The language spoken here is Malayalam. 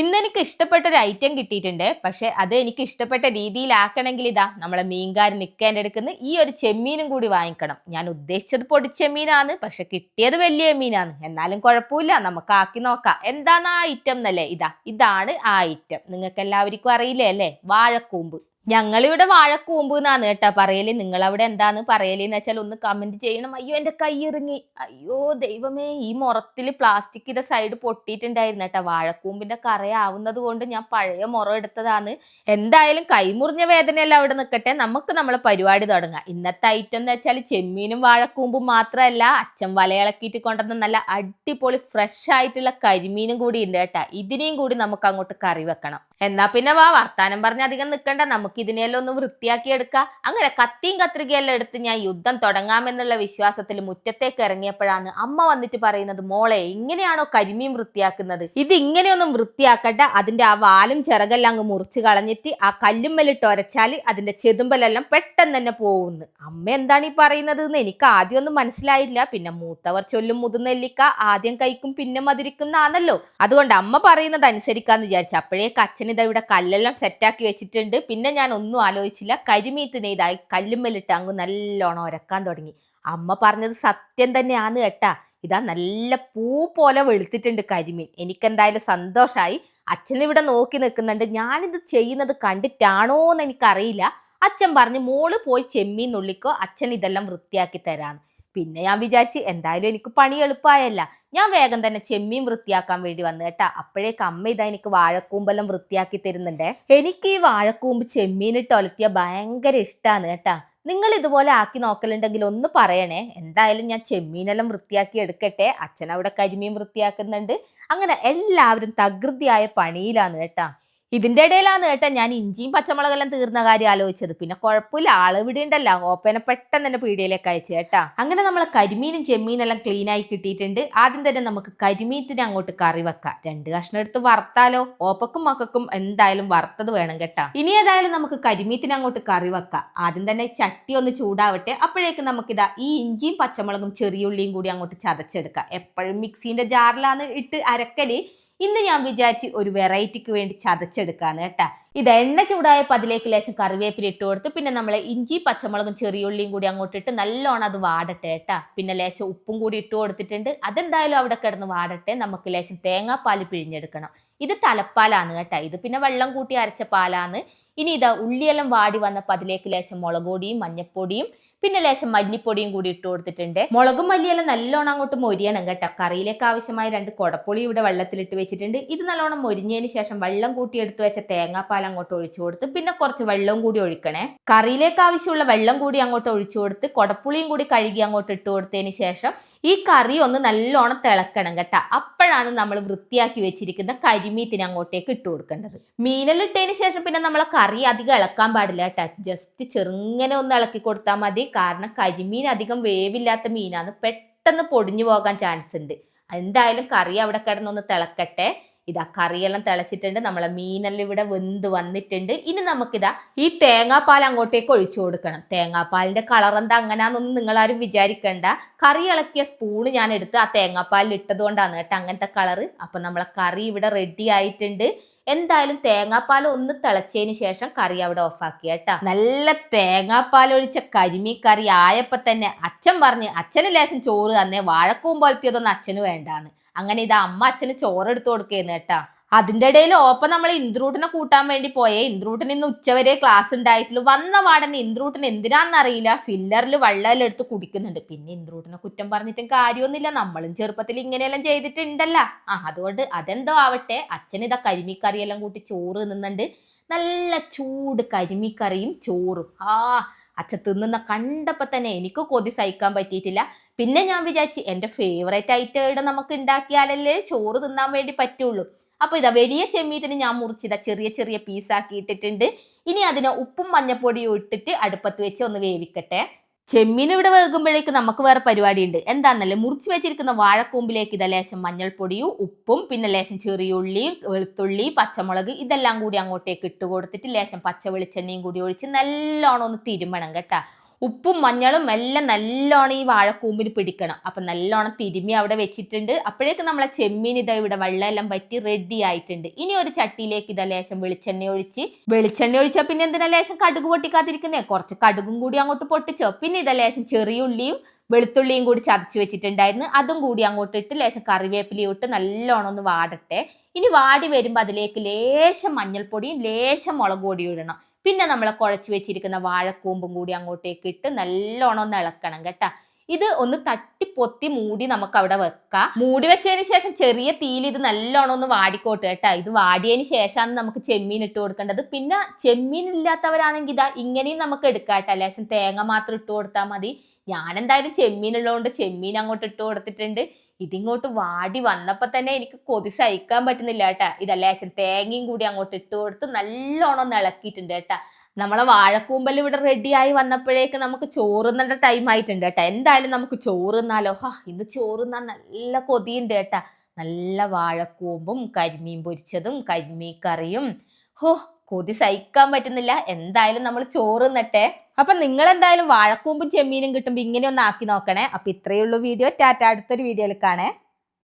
ഇന്ന് എനിക്ക് ഇഷ്ടപ്പെട്ട ഒരു ഐറ്റം കിട്ടിയിട്ടുണ്ട്. പക്ഷെ അത് എനിക്ക് ഇഷ്ടപ്പെട്ട രീതിയിലാക്കണമെങ്കിൽ ഇതാ നമ്മളെ മീൻകാർ നിൽക്കേണ്ട എടുക്കുന്ന ഈ ഒരു ചെമ്മീനും കൂടി വാങ്ങിക്കണം. ഞാൻ ഉദ്ദേശിച്ചത് പൊടിച്ചെമ്മീനാണ് പക്ഷെ കിട്ടിയത് വലിയ മീനാണ് എന്നാലും കുഴപ്പമില്ല നമുക്ക് ആക്കി നോക്കാം. എന്താണ് ആ ഐറ്റം എന്നല്ലേ? ഇതാ ഇതാണ് ആ ഐറ്റം നിങ്ങൾക്ക് എല്ലാവർക്കും അറിയില്ലേ അല്ലേ? വാഴക്കൂമ്പ്. ഞങ്ങളിവിടെ വാഴക്കൂമ്പ് എന്നാണ് കേട്ടാ പറയൽ. നിങ്ങൾ അവിടെ എന്താന്ന് പറയൽ എന്ന് വെച്ചാൽ ഒന്ന് കമന്റ് ചെയ്യണം. അയ്യോ എന്റെ കൈ ഇറങ്ങി. അയ്യോ ദൈവമേ ഈ മുറത്തിൽ പ്ലാസ്റ്റിക് ഇതെ സൈഡ് പൊട്ടിയിട്ടുണ്ടായിരുന്നു കേട്ടാ. വാഴക്കൂമ്പിന്റെ കറയാവുന്നത് കൊണ്ട് ഞാൻ പഴയ മുറം എടുത്തതാണ്. എന്തായാലും കൈമുറിഞ്ഞ വേദനയല്ല അവിടെ നിൽക്കട്ടെ നമുക്ക് നമ്മളെ പരിപാടി തുടങ്ങാം. ഇന്നത്തെ ഐറ്റം എന്ന് വെച്ചാൽ ചെമ്മീനും വാഴക്കൂമ്പും മാത്രമല്ല അച്ഛൻ വലയിളക്കിയിട്ട് കൊണ്ടുവന്ന നല്ല അടിപൊളി ഫ്രഷ് ആയിട്ടുള്ള കരിമീനും കൂടി ഉണ്ട് കേട്ടാ. ഇതിനെയും കൂടി നമുക്ക് അങ്ങോട്ട് കറി വെക്കണം. എന്നാ പിന്നെ വാ വർത്താനം പറഞ്ഞ് അധികം നിൽക്കണ്ട നമുക്ക് ഇതിനെല്ലാം ഒന്ന് വൃത്തിയാക്കി എടുക്കാം. അങ്ങനെ കത്തിയും കത്രികയെല്ലാം എടുത്ത് ഞാൻ യുദ്ധം തുടങ്ങാമെന്നുള്ള വിശ്വാസത്തിൽ മുറ്റത്തേക്ക് ഇറങ്ങിയപ്പോഴാണ് അമ്മ വന്നിട്ട് പറയുന്നത് മോളെ ഇങ്ങനെയാണോ കരിമീൻ വൃത്തിയാക്കുന്നത്? ഇത് ഇങ്ങനെയൊന്നും വൃത്തിയാക്കട്ടെ അതിന്റെ ആ വാലും ചിറകെല്ലാം അങ്ങ് മുറിച്ച് കളഞ്ഞിട്ട് ആ കല്ലുമ്മലിട്ട് ഒരച്ചാൽ അതിന്റെ ചെതുമ്പലെല്ലാം പെട്ടെന്ന് തന്നെ പോകുന്നു അമ്മ എന്താണ് ഈ പറയുന്നത് എന്ന് എനിക്ക് ആദ്യമൊന്നും മനസ്സിലായില്ല. പിന്നെ മൂത്തവർ ചൊല്ലും മുതിർന്നെല്ലിക്ക ആദ്യം കഴിക്കും പിന്നെ മധുരിക്കുന്നതാണല്ലോ അതുകൊണ്ട് അമ്മ പറയുന്നത് അനുസരിക്കാന്ന് വിചാരിച്ചു. അപ്പോഴേക്ക് അച്ഛൻ ഇതാ ഇവിടെ കല്ലെല്ലാം സെറ്റാക്കി വെച്ചിട്ടുണ്ട്. പിന്നെ ഞാൻ ഒന്നും ആലോചിച്ചില്ല. കരിമീത്തിനെ ഇതായി കല്ലുമ്മലിട്ട് അങ്ങ് നല്ലോണം ഉരക്കാൻ തുടങ്ങി. അമ്മ പറഞ്ഞത് സത്യം തന്നെയാണ് കേട്ടാ. ഇതാ നല്ല പൂ പോലെ വെളുത്തിട്ടുണ്ട് കരിമീൻ. എനിക്കെന്തായാലും സന്തോഷമായി അച്ഛൻ ഇവിടെ നോക്കി നിൽക്കുന്നുണ്ട്. ഞാനിത് ചെയ്യുന്നത് കണ്ടിട്ടാണോ എന്ന് എനിക്കറിയില്ല. അച്ഛൻ പറഞ്ഞു മോൾ പോയി ചെമ്മീൻ നുള്ളിക്കോ. അച്ഛൻ ഇതെല്ലാം വൃത്തിയാക്കി തരാന്ന്. പിന്നെ ഞാൻ വിചാരിച്ച് എന്തായാലും എനിക്ക് പണി എളുപ്പമായല്ല ഞാൻ വേഗം തന്നെ ചെമ്മീൻ വൃത്തിയാക്കാൻ വേണ്ടി വന്നു കേട്ടാ. അപ്പോഴേക്ക് അമ്മ ഇതാ എനിക്ക് വാഴക്കൂമ്പെല്ലാം വൃത്തിയാക്കി തരുന്നുണ്ട്. എനിക്ക് ഈ വാഴക്കൂമ്പ് ചെമ്മീനിട്ട് ഒലത്തിയ ഭയങ്കര ഇഷ്ടമാണ് കേട്ടാ. നിങ്ങൾ ഇതുപോലെ ആക്കി നോക്കലുണ്ടെങ്കിൽ ഒന്ന് പറയണേ. എന്തായാലും ഞാൻ ചെമ്മീനെല്ലാം വൃത്തിയാക്കി എടുക്കട്ടെ. അച്ഛൻ അവിടെ കരിമീൻ വൃത്തിയാക്കുന്നുണ്ട്. അങ്ങനെ എല്ലാവരും തകൃതിയായ പണിയിലാണ് കേട്ടാ. ഇതിന്റെ ഇടയിലാണ് കേട്ടോ ഞാൻ ഇഞ്ചിയും പച്ചമുളകെല്ലാം തീർന്ന കാര്യം ആലോചിച്ചത്. പിന്നെ കുഴപ്പമില്ല ആൾ ഇവിടെ ഉണ്ടല്ലോ. ഓപ്പനെ പെട്ടെന്ന് തന്നെ പീടികയിലേക്ക് അയച്ചു കേട്ടാ. അങ്ങനെ നമ്മളെ കരിമീനും ചെമ്മീനെല്ലാം ക്ലീൻ ആയി കിട്ടിയിട്ടുണ്ട്. ആദ്യം തന്നെ നമുക്ക് കരിമീനത്തിന് അങ്ങോട്ട് കറി വെക്കാം. രണ്ട് കഷ്ണം എടുത്ത് വറുത്താലോ? ഓപ്പക്കും മക്കൾക്കും എന്തായാലും വറുത്തത് വേണം കേട്ടാ. ഇനി ഏതായാലും നമുക്ക് കരിമീനത്തിന് അങ്ങോട്ട് കറി വെക്കാം. ആദ്യം തന്നെ ചട്ടി ഒന്ന് ചൂടാവട്ടെ. അപ്പോഴേക്ക് നമുക്കിതാ ഈ ഇഞ്ചിയും പച്ചമുളകും ചെറിയുള്ളിയും കൂടി അങ്ങോട്ട് ചതച്ചെടുക്കാം. എപ്പോഴും മിക്സീന്റെ ജാറിലാണ് ഇട്ട് അരക്കൽ. ഇന്ന് ഞാൻ വിചാരിച്ച് ഒരു വെറൈറ്റിക്ക് വേണ്ടി ചതച്ചെടുക്കാണ് കേട്ടാ. ഇത് എണ്ണ ചൂടായപ്പോൾ അതിലേക്ക് ലേശം കറിവേപ്പില ഇട്ട് കൊടുത്ത് പിന്നെ നമ്മൾ ഇഞ്ചി പച്ചമുളകും ചെറിയുള്ളിയും കൂടി അങ്ങോട്ട് ഇട്ട് നല്ലോണം അത് വാടട്ടെ കേട്ടാ. പിന്നെ ലേശം ഉപ്പും കൂടി ഇട്ട് കൊടുത്തിട്ടുണ്ട്. അതെന്തായാലും അവിടെ കിടന്ന് വാടട്ടെ. നമുക്ക് ലേശം തേങ്ങാപ്പാൽ പിഴിഞ്ഞെടുക്കണം. ഇത് തലപ്പാലാണ് കേട്ടാ. ഇത് പിന്നെ വെള്ളം കൂട്ടി അരച്ച പാലാണ്. ഇനി ഇതാ ഉള്ളിയെല്ലാം വാടി വന്നപ്പോൾ അതിലേക്ക് ലേശം മുളക് പൊടിയും മഞ്ഞപ്പൊടിയും പിന്നെ ലേശം മല്ലിപ്പൊടിയും കൂടി ഇട്ട് കൊടുത്തിട്ടുണ്ട്. മുളകും മല്ലിയെല്ലാം നല്ലോണം അങ്ങോട്ട് മൊരിയണം കേട്ടോ. കറിയിലേക്ക് ആവശ്യമായ രണ്ട് കുടപ്പൊളി ഇവിടെ വെള്ളത്തിലിട്ട് വെച്ചിട്ടുണ്ട്. ഇത് നല്ലോണം മൊരിഞ്ഞതിന് ശേഷം വെള്ളം കൂട്ടി എടുത്തു വെച്ച തേങ്ങാപ്പാൽ അങ്ങോട്ട് ഒഴിച്ചു കൊടുത്ത് പിന്നെ കുറച്ച് വെള്ളവും കൂടി ഒഴിക്കണേ. കറിയിലേക്ക് ആവശ്യമുള്ള വെള്ളം കൂടി അങ്ങോട്ട് ഒഴിച്ചു കൊടുത്ത് കുടപ്പുളിയും കൂടി കഴുകി അങ്ങോട്ട് ഇട്ട് കൊടുത്തതിന് ശേഷം ഈ കറി ഒന്ന് നല്ലോണം തിളക്കണം കേട്ടോ. അപ്പോഴാണ് നമ്മൾ വൃത്തിയാക്കി വെച്ചിരിക്കുന്ന കരിമീത്തിന് അങ്ങോട്ടേക്ക് ഇട്ട് കൊടുക്കേണ്ടത്. മീനലിട്ടതിന് ശേഷം പിന്നെ നമ്മളെ കറി അധികം ഇളക്കാൻ പാടില്ല കേട്ടോ. ജസ്റ്റ് ചെറുങ്ങനെ ഒന്ന് ഇളക്കി കൊടുത്താൽ മതി. കാരണം കരിമീൻ അധികം വേവില്ലാത്ത മീനാണ്. പെട്ടെന്ന് പൊടിഞ്ഞു പോകാൻ ചാൻസ് ഉണ്ട്. എന്തായാലും കറി അവിടെ കിടന്നൊന്ന് തിളക്കട്ടെ. ഇതാ കറിയെല്ലാം തിളച്ചിട്ടുണ്ട് നമ്മളെ മീനെല്ലാം ഇവിടെ വെന്ത് വന്നിട്ടുണ്ട്. ഇനി നമുക്കിതാ ഈ തേങ്ങാപ്പാൽ അങ്ങോട്ടേക്ക് ഒഴിച്ചു കൊടുക്കണം. തേങ്ങാപ്പാലിന്റെ കളർ എന്താ അങ്ങനെയാണെന്നൊന്നും നിങ്ങൾ ആരും വിചാരിക്കണ്ട. കറി ഇളക്കിയ സ്പൂണ് ഞാൻ എടുത്ത് ആ തേങ്ങാപ്പാലിൽ ഇട്ടത് കൊണ്ടാണ് കേട്ടോ അങ്ങനത്തെ കളറ് അപ്പൊ നമ്മളെ കറി ഇവിടെ റെഡി ആയിട്ടുണ്ട്. എന്തായാലും തേങ്ങാപ്പാൽ ഒന്ന് തിളച്ചതിന് ശേഷം കറി അവിടെ ഓഫാക്കി കേട്ടോ. നല്ല തേങ്ങാപ്പാൽ ഒഴിച്ച കരിമീൻ കറി ആയപ്പോ തന്നെ അച്ഛൻ പറഞ്ഞ് അച്ഛന് ലേശം ചോറ് തന്നെ വാഴക്കൂമ്പോലത്തിയതൊന്നും അച്ഛന് വേണ്ടാന്ന്. അങ്ങനെ ഇത് അമ്മ അച്ഛന് ചോറ് എടുത്തു കൊടുക്കുന്നു കേട്ടാ. അതിന്റെ ഇടയിൽ ഓപ്പ നമ്മൾ ഇന്ദ്രൂട്ടിനെ കൂട്ടാൻ വേണ്ടി പോയേ. ഇന്ദ്രൂട്ടിന് ഇന്ന് ഉച്ചവരെ ക്ലാസ് ഉണ്ടായിട്ടുള്ളൂ. വന്ന പാടന്നെ ഇന്ദ്രൂട്ടിന് എന്തിനാന്ന് അറിയില്ല. ഫില്ലറിൽ വെള്ളമെല്ലാം എടുത്ത് കുടിക്കുന്നുണ്ട്. പിന്നെ ഇന്ദ്രൂട്ടിനെ കുറ്റം പറഞ്ഞിട്ടും കാര്യമൊന്നുമില്ല. നമ്മളും ചെറുപ്പത്തിൽ ഇങ്ങനെയെല്ലാം ചെയ്തിട്ടുണ്ടല്ല. ആ അതുകൊണ്ട് അതെന്തോ ആവട്ടെ. അച്ഛൻ ഇതാ കരിമിക്കറിയെല്ലാം കൂട്ടി ചോറ് നിന്നുണ്ട് നല്ല ചൂട് കരിമിക്കറിയും ചോറും. ആ അച്ഛൻ തിന്നുന്ന കണ്ടപ്പോ തന്നെ എനിക്ക് കൊതി സഹിക്കാൻ പറ്റിയിട്ടില്ല. പിന്നെ ഞാൻ വിചാരിച്ചു എന്റെ ഫേവറേറ്റ് ഐറ്റം നമുക്ക് ഉണ്ടാക്കിയാലല്ലേ ചോറ് തിന്നാൻ വേണ്ടി പറ്റുള്ളൂ. അപ്പൊ ഇതാ വലിയ ചെമ്മീത്തിന് ഞാൻ മുറിച്ചിതാ ചെറിയ ചെറിയ പീസാക്കി ഇട്ടിട്ടുണ്ട്. ഇനി അതിനെ ഉപ്പും മഞ്ഞപ്പൊടിയും ഇട്ടിട്ട് അടുപ്പത്ത് വെച്ച് ഒന്ന് വേവിക്കട്ടെ. ചെമ്മീൻ ഇവിടെ വേകുമ്പോഴേക്ക് നമുക്ക് വേറെ പരിപാടി ഉണ്ട് എന്താണെന്നല്ലേ മുറിച്ച് വെച്ചിരിക്കുന്ന വാഴക്കൂമ്പിലേക്ക് ഇതാ ലേശം മഞ്ഞൾപ്പൊടിയും ഉപ്പും പിന്നെ ലേശം ചെറിയുള്ളിയും വെളുത്തുള്ളി പച്ചമുളക് ഇതെല്ലാം കൂടി അങ്ങോട്ടേക്ക് ഇട്ട് കൊടുത്തിട്ട് ലേശം പച്ച വെളിച്ചെണ്ണയും കൂടി ഒഴിച്ച് നല്ലോണം ഒന്ന് തിരുമണം കേട്ടാ. ഉപ്പും മഞ്ഞളും എല്ലാം നല്ലോണം ഈ വാഴക്കൂമ്പിൽ പിടിക്കണം. അപ്പൊ നല്ലോണം തിരുമ്മി അവിടെ വെച്ചിട്ടുണ്ട്. അപ്പോഴേക്ക് നമ്മളെ ചെമ്മീൻ ഇതാ ഇവിടെ വെള്ളമെല്ലാം പറ്റി റെഡി ആയിട്ടുണ്ട്. ഇനി ഒരു ചട്ടിയിലേക്ക് ഇതാ ലേശം വെളിച്ചെണ്ണ ഒഴിച്ച് വെളിച്ചെണ്ണ ഒഴിച്ചാൽ പിന്നെ എന്തിനാ ലേശം കടുക് പൊട്ടിക്കാതിരിക്കുന്നേ? കുറച്ച് കടുകും കൂടി അങ്ങോട്ട് പൊട്ടിച്ചോ? പിന്നെ ഇതാ ലേശം ചെറിയ ഉള്ളിയും വെളുത്തുള്ളിയും കൂടി ചതച്ച് വെച്ചിട്ടുണ്ടായിരുന്നു. അതും കൂടി അങ്ങോട്ട് ഇട്ട് ലേശം കറിവേപ്പിലയും ഇട്ട് നല്ലോണം ഒന്ന് വാടട്ടെ. ഇനി വാടി വരുമ്പോൾ അതിലേക്ക് ലേശം മഞ്ഞൾപ്പൊടിയും ലേശം മുളക് പൊടിയും ഇടണം. പിന്നെ നമ്മൾ കുഴച്ച് വെച്ചിരിക്കുന്ന വാഴക്കൂമ്പും കൂടി അങ്ങോട്ടേക്ക് ഇട്ട് നല്ലോണം ഒന്ന് ഇളക്കണം കേട്ടോ. ഇത് ഒന്ന് തട്ടി പൊത്തി മൂടി നമുക്ക് അവിടെ വെക്കാം. മൂടി വെച്ചതിന് ശേഷം ചെറിയ തീയിൽ ഇത് നല്ലോണം ഒന്ന് വാടിക്കോട്ട് കേട്ടാ. ഇത് വാടിയതിന് ശേഷമാണ് നമുക്ക് ചെമ്മീൻ ഇട്ട് കൊടുക്കേണ്ടത്. പിന്നെ ചെമ്മീൻ ഇല്ലാത്തവരാണെങ്കിൽ ഇതാ ഇങ്ങനെയും നമുക്ക് എടുക്കാം കേട്ടോ. ലേശം തേങ്ങ മാത്രം ഇട്ട് കൊടുത്താൽ മതി. ഞാൻ എന്തായാലും ചെമ്മീൻ ഉള്ളതുകൊണ്ട് ചെമ്മീൻ അങ്ങോട്ട് ഇട്ട് കൊടുത്തിട്ടുണ്ട്. ഇതിങ്ങോട്ട് വാടി വന്നപ്പോ തന്നെ എനിക്ക് കൊതി സഹിക്കാൻ പറ്റുന്നില്ല കേട്ടാ. ഇതല്ലേ അച്ഛൻ തേങ്ങയും കൂടി അങ്ങോട്ട് ഇട്ട് കൊടുത്ത് നല്ലോണം ഇളക്കിയിട്ടുണ്ട് കേട്ടാ. നമ്മളെ വാഴക്കൂമ്പൽ ഇവിടെ റെഡിയായി വന്നപ്പോഴേക്ക് നമുക്ക് ചോറുന്നേണ്ട ടൈം ആയിട്ടുണ്ട് കേട്ടാ. എന്തായാലും നമുക്ക് ചോറുന്നാലോ? ഹാ ഇന്ന് ചോറുന്നാൻ നല്ല കൊതിയുണ്ട് കേട്ടാ. നല്ല വാഴക്കൂമ്പും കരിമീൻ പൊരിച്ചതും കരിമീൻ കറിയും. ഹോ കൊതി സഹിക്കാൻ പറ്റുന്നില്ല. എന്തായാലും നമ്മൾ ചോറ് നട്ടെ അപ്പൊ നിങ്ങൾ എന്തായാലും വാഴക്കൂമ്പും ചെമ്മീനും കിട്ടുമ്പോ ഇങ്ങനെ ഒന്ന് ആക്കി നോക്കണേ. അപ്പൊ ഇത്രയേ ഉള്ളൂ വീഡിയോ. ടാറ്റ അടുത്തൊരു വീഡിയോയിൽ കാണേ.